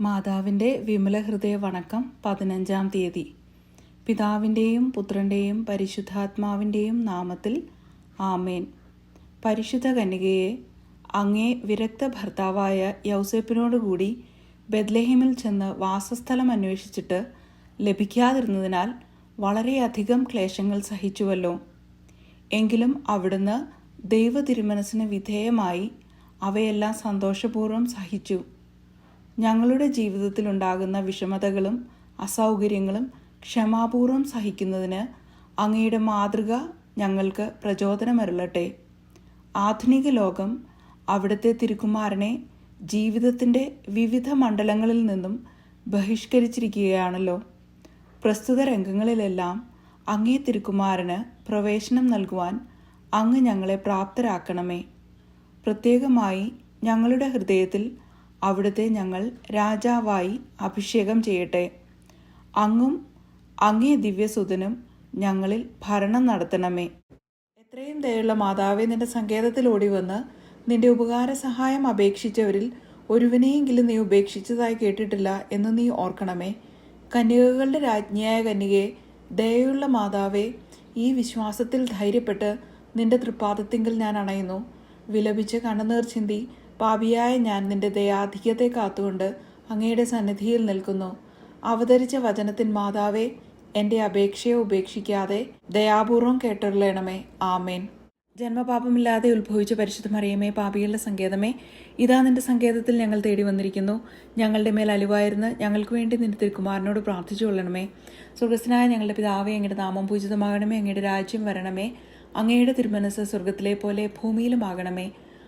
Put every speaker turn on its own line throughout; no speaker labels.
മാതാവിന്റെ വിമല ഹൃദയ വണക്കം പതിനഞ്ചാം തീയതി. പിതാവിന്റെയും പുത്രന്റെയും പരിശുദ്ധാത്മാവിന്റെയും നാമത്തിൽ ആമേൻ. പരിശുദ്ധ കന്യകയെ അങ്ങേ വിരക്ത ഭർത്താവായ യൗസേപ്പിനോടുകൂടി ബദ്ലഹിമിൽ ചെന്ന് വാസസ്ഥലം അന്വേഷിച്ചിട്ട് ലഭിക്കാതിരുന്നതിനാൽ വളരെയധികം ക്ലേശങ്ങൾ സഹിച്ചുവല്ലോ. എങ്കിലും അവിടുന്ന് ദൈവ തിരുമനസ്സിന് വിധേയമായി അവയെല്ലാം സന്തോഷപൂർവം സഹിച്ചു. ഞങ്ങളുടെ ജീവിതത്തിൽ ഉണ്ടാകുന്ന വിഷമതകളും അസൗകര്യങ്ങളും ക്ഷമാപൂർവം സഹിക്കുന്നതിന് അങ്ങയുടെ മാതൃക ഞങ്ങൾക്ക് പ്രചോദനമരുളട്ടെ. ആധുനിക ലോകം അവിടുത്തെ തിരുക്കുമാരനെ ജീവിതത്തിന്റെ വിവിധ മണ്ഡലങ്ങളിൽ നിന്നും ബഹിഷ്കരിച്ചിരിക്കുകയാണല്ലോ. പ്രസ്തുത രംഗങ്ങളിലെല്ലാം അങ്ങേ തിരുക്കുമാരന് പ്രവേശനം നൽകുവാൻ അങ്ങ് ഞങ്ങളെ പ്രാപ്തരാക്കണമേ. പ്രത്യേകമായി ഞങ്ങളുടെ ഹൃദയത്തിൽ അവിടുത്തെ ഞങ്ങൾ രാജാവായി അഭിഷേകം ചെയ്യട്ടെ. അങ്ങും അങ്ങേ ദിവ്യസുതനും ഞങ്ങളിൽ ഭരണം നടത്തണമേ. എത്രയും ദയുള്ള മാതാവെ നിന്റെ സങ്കേതത്തിൽ ഓടി വന്ന് നിന്റെ ഉപകാര സഹായം അപേക്ഷിച്ചവരിൽ ഒരുവനെയെങ്കിലും നീ ഉപേക്ഷിച്ചതായി കേട്ടിട്ടില്ല എന്ന് നീ ഓർക്കണമേ. കന്യകകളുടെ രാജ്ഞിയായ കന്യകയെ ദയുള്ള മാതാവെ ഈ വിശ്വാസത്തിൽ ധൈര്യപ്പെട്ട് നിന്റെ തൃപ്പാദത്തിങ്കിൽ ഞാൻ അണയുന്നു. വിലപിച്ച് കണ്ണുനീർ ചിന്തി പാപിയായ ഞാൻ നിന്റെ ദയാധിക്യത്തെ കാത്തുകൊണ്ട് അങ്ങയുടെ സന്നിധിയിൽ നിൽക്കുന്നു. അവതരിച്ച വചനത്തിൻ മാതാവേ എന്റെ അപേക്ഷയെ ഉപേക്ഷിക്കാതെ ദയാപൂർവം കേട്ടുള്ളണമേ ആമേൻ. ജന്മപാപമില്ലാതെ ഉത്ഭവിച്ച പരിശുദ്ധ മറിയമേ പാപികളുടെ സങ്കേതമേ ഇതാ നിന്റെ സങ്കേതത്തിൽ ഞങ്ങൾ തേടി വന്നിരിക്കുന്നു. ഞങ്ങളുടെ മേൽ അലിവായിരുന്ന് ഞങ്ങൾക്ക് വേണ്ടി നിന്റെ തിരുക്കുമാരനോട് പ്രാർത്ഥിച്ചു കൊള്ളണമേ. സ്വർഗസ്നായ ഞങ്ങളുടെ പിതാവേ അങ്ങയുടെ നാമം പൂജിതമാകണമേ അങ്ങയുടെ രാജ്യം വരണമേ. അങ്ങയുടെ തിരുമനസ് സ്വർഗത്തിലെ പോലെ ഭൂമിയിലുമാകണമേ.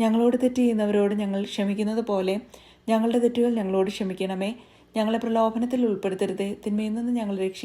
ഞങ്ങളോട് തെറ്റ് ചെയ്യുന്നവരോട് ഞങ്ങൾ ക്ഷമിക്കുന്നത് പോലെ ഞങ്ങളുടെ തെറ്റുകൾ ഞങ്ങളോട് ക്ഷമിക്കണമേ. ഞങ്ങളെ പ്രലോഭനത്തിൽ ഉൾപ്പെടുത്തരുതേ. തിന്മയിൽ നിന്ന് ഞങ്ങൾ